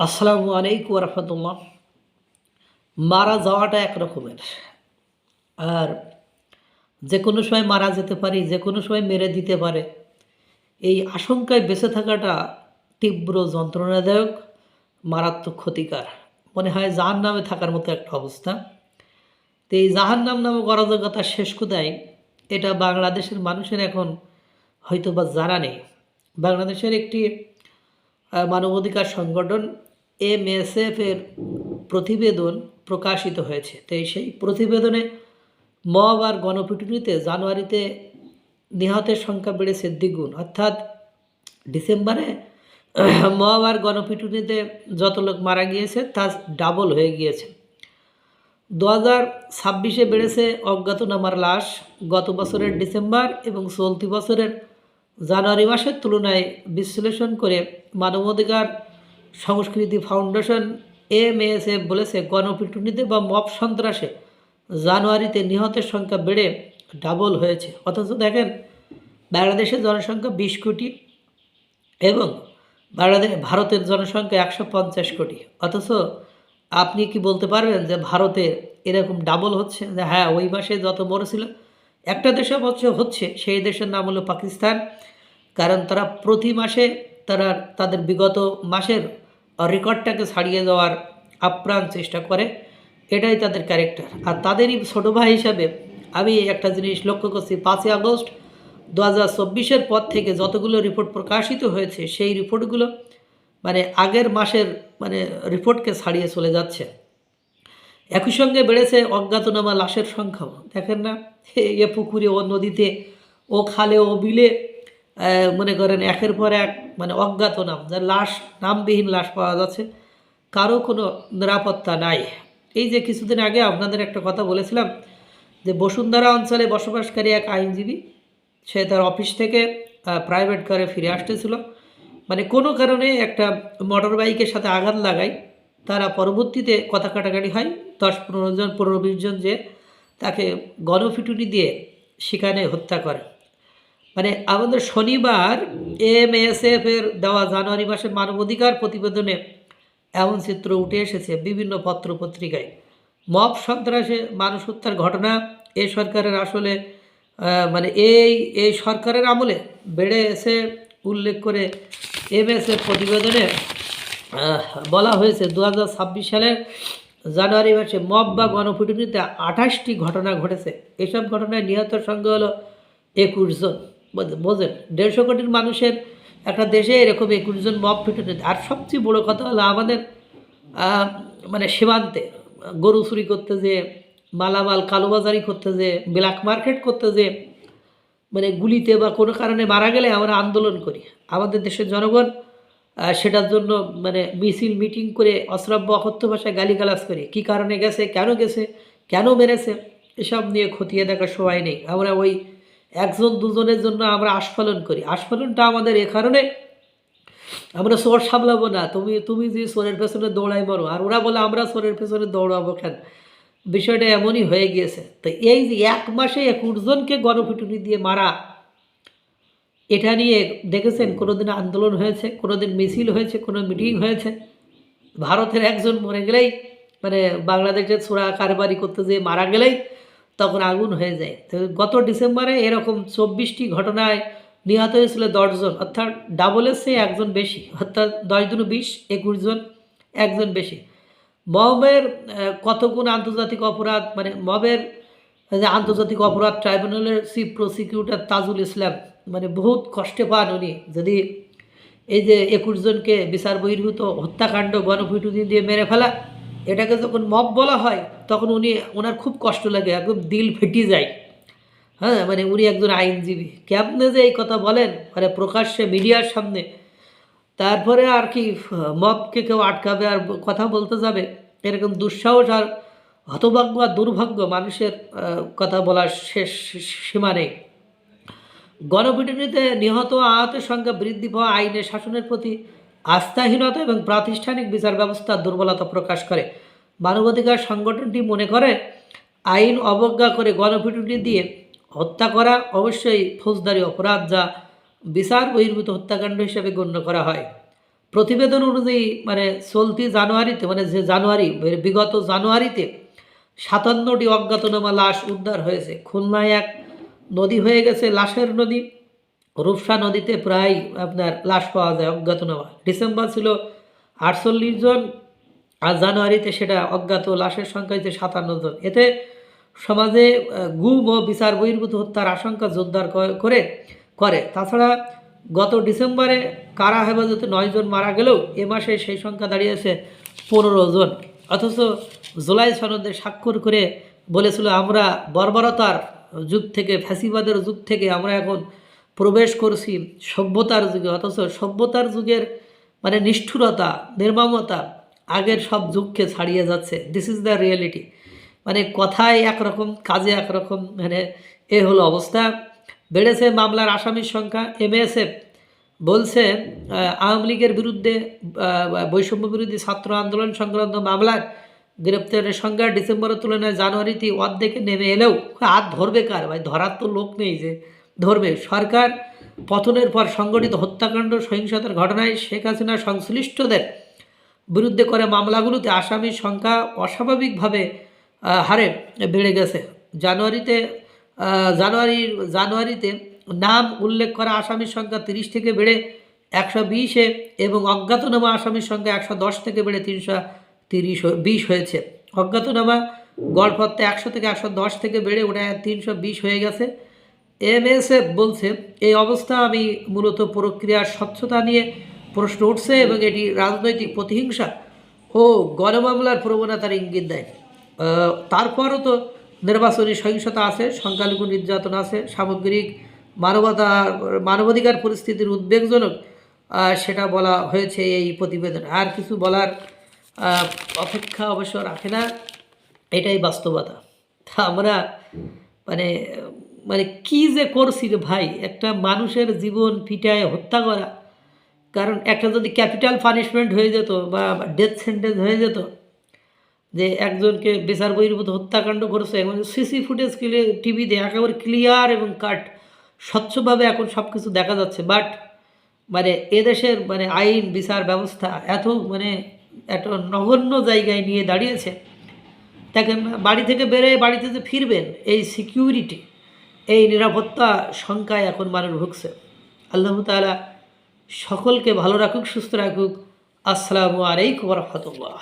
আসসালামু আলাইকুম রহমতুল্লাহ। মারা যাওয়াটা এক রকমের আর যে কোনো সময় মারা যেতে পারি যে কোনো সময় মেরে দিতে পারে, এই আশঙ্কায় বেঁচে থাকাটা তীব্র যন্ত্রণাদায়ক, মারাত্মক ক্ষতিকার। মনে হয় জাহান নামে থাকার মতো একটা অবস্থা। তো এই জাহান নাম নামক অরাজকতা শেষ কোথায়? এটা বাংলাদেশের মানুষের এখন হয়তো বা জানা নেই। বাংলাদেশের একটি মানবাধিকার সংগঠন এমএসএফ এর প্রতিবেদন প্রকাশিত হয়েছে। তো সেই প্রতিবেদনে মব আর গণপিটুনিতে জানুয়ারিতে নিহতের সংখ্যা বেড়েছে দ্বিগুণ। অর্থাৎ ডিসেম্বরে মব আর গণপিটুনিতে যত লোক মারা গিয়েছে, তা ডাবল হয়ে গিয়েছে। দু হাজার ছাব্বিশে বেড়েছে অজ্ঞাতনামার লাশ গত বছরের ডিসেম্বর এবং চলতি বছরের জানুয়ারি মাসের তুলনায় বিশ্লেষণ করে মানবাধিকার সংস্কৃতি ফাউন্ডেশন এমএসএফ বলেছে, গণপিটুনিতে বা মব সন্ত্রাসে জানুয়ারিতে নিহতের সংখ্যা বেড়ে ডাবল হয়েছে। অথচ দেখেন, বাংলাদেশের জনসংখ্যা বিশ কোটি এবং বাংলাদেশ, ভারতের জনসংখ্যা একশো পঞ্চাশ কোটি। অথচ আপনি কি বলতে পারবেন যে ভারতে এরকম ডাবল হচ্ছে? যে হ্যাঁ ওই মাসে যত বড় ছিল, একটা দেশে অবশ্য হচ্ছে, সেই দেশের নাম হলো পাকিস্তান। কারণ তারা প্রতি মাসে তারা তাদের বিগত মাসের রেকর্ডটাকে ছাড়িয়ে যাওয়ার আপ্রাণ চেষ্টা করে, এটাই তাদের ক্যারেক্টার। আর তাদেরই ছোটো ভাই হিসাবে আমি একটা জিনিস লক্ষ্য করছি, পাঁচই আগস্ট দু হাজার চব্বিশের পর থেকে যতগুলো রিপোর্ট প্রকাশিত হয়েছে, সেই রিপোর্টগুলো মানে আগের মাসের মানে রিপোর্টকে ছাড়িয়ে চলে যাচ্ছে। একই সঙ্গে বেড়েছে অজ্ঞাতনামা লাশের সংখ্যাও। দেখেন না, এ- পুকুরে, ও নদীতে, ও খালে, ও বিলে মনে করেন একের পর এক মানে অজ্ঞাতনাম যার লাশ, নামবিহীন লাশ পাওয়া যাচ্ছে, কারও কোনো নিরাপত্তা নাই। এই যে কিছুদিন আগে আপনাদের একটা কথা বলেছিলাম যে বসুন্ধরা অঞ্চলে বসবাসকারী এক আইনজীবী, সে তার অফিস থেকে প্রাইভেট কারে ফিরে আসতেছিল। মানে কোনো কারণে একটা মোটর বাইকের সাথে আঘাত লাগায়, তারা পরবর্তীতে কথা কাটাকাটি হয়, দশ পনেরো জন, পনেরো বিশ জন যে তাকে গণফিটুনি দিয়ে সেখানে হত্যা করে। মানে আমাদের শনিবার এমএসএফ এর দেওয়া জানুয়ারি মাসের মানবাধিকার প্রতিবেদনে এমন চিত্র উঠে এসেছে বিভিন্ন পত্র পত্রিকায় মব সন্ত্রাসে মানুষ হত্যার ঘটনা এ সরকারের আসলে মানে এই এই সরকারের আমলে বেড়ে এসে উল্লেখ করে এমএসএফ প্রতিবেদনে বলা হয়েছে দু হাজার ছাব্বিশ সালের জানুয়ারি মাসে মব বা গণপিটুনিতে আঠাশটি ঘটনা ঘটেছে। এসব ঘটনায় নিহতের সংখ্যা হলো একুশ জন। বোঝেন। দেড়শো কোটির মানুষের একটা দেশে এরকম একুশ জন মব পিটুনি আর সবচেয়ে বড় কথা হলো আমাদের মানে সীমান্তে গরু চুরি করতে যে মালামাল কালোবাজারি করতে যে ব্ল্যাক মার্কেট করতে যে মানে গুলিতে বা কোনো কারণে মারা গেলে আমরা আন্দোলন করি। আমাদের দেশের জনগণ সেটার জন্য মানে মিছিল, মিটিং করে অশ্রাব্য, অকথ্য ভাষায় গালিগালাজ করে। কী কারণে গেছে, কেন গেছে, কেন মেরেছে, এসব নিয়ে খতিয়ে দেখার সময় নেই। আমরা ওই একজন দুজনের জন্য আমরা আস্ফালন করি। আস্ফালনটা আমাদের এ কারণে আমরা চোর সামলাবো না। তুমি তুমি যে চোরের পেছনে দৌড়াই মারো, আর ওরা বলে আমরা চোরের পেছনে দৌড়াবো কেন? বিষয়টা এমনই হয়ে গিয়েছে। তো এই যে এক মাসে একুশ জনকে গণপিটুনি দিয়ে মারা, এটা নিয়ে দেখেছেন কোনোদিন আন্দোলন হয়েছে, কোনোদিন মিছিল হয়েছে, কোনো মিটিং হয়েছে? ভারতের একজন মরে গেলেই মানে বাংলাদেশের ছোড়া কারবারি করতে যেয়ে মারা গেলেই তখন আগুন হয়ে যায়। তো গত ডিসেম্বরে এরকম চব্বিশটি ঘটনায় নিহত হয়েছিল দশজন অর্থাৎ ডাবলের চেয়ে একজন বেশি অর্থাৎ দশ দুনো বিশ একুশ জন একজন বেশি। মবের আহ, কত গুণ আন্তর্জাতিক অপরাধ মানে মবের যে আন্তর্জাতিক অপরাধ ট্রাইব্যুনালের চিফ প্রসিকিউটর তাজুল ইসলাম মানে বহুত কষ্টে পান উনি। যদি এই যে একুশ জনকে বিচার বহির্ভূত হত্যাকাণ্ড গণপিটুনি দিয়ে মেরে ফেলা এটাকে যখন মব বলা হয়, তখন উনি, ওনার খুব কষ্ট লাগে, একদম দিল ফেটে যায়। হ্যাঁ মানে উনি একজন আইনজীবী। কেমনে যে এই কথা বলেন? মানে প্রকাশ্যে মিডিয়ার সামনে। তারপরে আর কি, মবকে কেউ আটকাবে আর কথা বলতে যাবে, এরকম দুঃসাহস আর হতভাগ্য আর দুর্ভাগ্য মানুষের কথা বলার শেষ সীমা নেই। গণপিটুনিতে নিহত আহতের সংখ্যা বৃদ্ধি পাওয়া আইনের শাসনের প্রতি আস্থাহীনতা এবং প্রাতিষ্ঠানিক বিচার ব্যবস্থার দুর্বলতা প্রকাশ করে। মানবাধিকার সংগঠনটি মনে করে, আইন অবজ্ঞা করে গণপিটুনি দিয়ে হত্যা করা অবশ্যই ফৌজদারি অপরাধ যা বিচার বহির্ভূত হত্যাকাণ্ড হিসেবে গণ্য করা হয়। প্রতিবেদন অনুযায়ী মানে চলতি জানুয়ারিতে মানে যে জানুয়ারি বিগত জানুয়ারিতে সাতান্নটি অজ্ঞাতনামা লাশ উদ্ধার হয়েছে। খুলনায় এক নদী হয়ে গেছে লাশের নদী। রূপসা নদীতে প্রায় আপনার লাশ পাওয়া যায় অজ্ঞাতনামা ডিসেম্বর ছিল আটচল্লিশ জন আর জানুয়ারিতে সেটা অজ্ঞাত লাশের সংখ্যা হচ্ছে সাতান্ন জন। এতে সমাজে গুম ও বিচার বহির্ভূত হত্যার আশঙ্কা জোরদার করে করে। তাছাড়া গত ডিসেম্বরে কারা হেফাজতে নয় জন মারা গেলেও এ মাসে সেই সংখ্যা দাঁড়িয়েছে পনেরো জন। অথচ জুলাই সনদে স্বাক্ষর করে বলেছিল, আমরা বর্বরতার যুগ থেকে, ফ্যাসিবাদের যুগ থেকে আমরা এখন প্রবেশ করছি সভ্যতার যুগে, অথচ সভ্যতার যুগের মানে নিষ্ঠুরতা, নির্মমতা আগের সব যুগকে ছাড়িয়ে যাচ্ছে। দিস ইজ দ্য রিয়েলিটি মানে কথায় একরকম, কাজে একরকম মানে এ হলো অবস্থা। বেড়েছে মামলার আসামির সংখ্যা এমএসএফ বলছে আওয়ামী লীগের বিরুদ্ধে বৈষম্য বিরোধী ছাত্র আন্দোলন সংক্রান্ত মামলার গ্রেপ্তারের সংখ্যা ডিসেম্বরের তুলনায় জানুয়ারিতে অর্ধেকে নেমে এলেও হাত ধরবে কার? ভাই, ধরার তো লোক নেই যে। ধরবে। সরকার পতনের পর সংগঠিত হত্যাকাণ্ড সহিংসতার ঘটনায় শেখ হাসিনা সংশ্লিষ্টদের বিরুদ্ধে করে মামলাগুলোতে আসামির সংখ্যা অস্বাভাবিকভাবে হারে বেড়ে গেছে। জানুয়ারিতে আহ, জানুয়ারির জানুয়ারিতে নাম উল্লেখ করা আসামির সংখ্যা তিরিশ থেকে বেড়ে একশো বিশে এবং অজ্ঞাতনামা আসামির সংখ্যা একশো দশ থেকে বেড়ে তিনশো তিরিশ বিশ হয়েছে। অজ্ঞাতনামা গড়পত্তে একশো থেকে একশো দশ থেকে বেড়ে ওটা তিনশো বিশ হয়ে গেছে। এমএসএফ বলছে, এই অবস্থা আমি মূলত প্রক্রিয়ার স্বচ্ছতা নিয়ে প্রশ্ন উঠছে এবং এটি রাজনৈতিক প্রতিহিংসা ও গণমামলার প্রবণতার ইঙ্গিত দেয়। তারপরও তো নির্বাচনী সহিংসতা আছে, সংখ্যালঘু নির্যাতন আছে, সামগ্রিক মানবতা, মানবাধিকার পরিস্থিতির উদ্বেগজনক সেটা বলা হয়েছে এই প্রতিবেদন। আর কিছু বলার অপেক্ষা অবশ্য রাখে না, এটাই বাস্তবতা। আমরা মানে মানে কি যে করছি রে ভাই? একটা মানুষের জীবন পিটায় হত্যা করা। কারণ একটা যদি ক্যাপিটাল পানিশমেন্ট হয়ে যেত বা ডেথ সেন্টেন্স হয়ে যেত, যে একজনকে বিচার বহির্ভূত হত্যাকাণ্ড করেছে এবং সিসি ফুটেজ কিলে টিভিতে একেবারে ক্লিয়ার এবং কাট স্বচ্ছভাবে এখন সব কিছু দেখা যাচ্ছে। বাট মানে এদেশের মানে আইন, বিচার ব্যবস্থা এত মানে এত নগণ্য জায়গায় নিয়ে দাঁড়িয়েছে। দেখেন, বাড়ি থেকে বেরে বাড়িতে যে ফিরবেন, এই সিকিউরিটি এই নিরাপত্তা শঙ্কায় এখন মানুষ ভুগছে। আল্লাহ তালা সকলকে ভালো রাখুক, সুস্থ রাখুক। আসসালামু আলাইকুম রহমতুল্লাহ।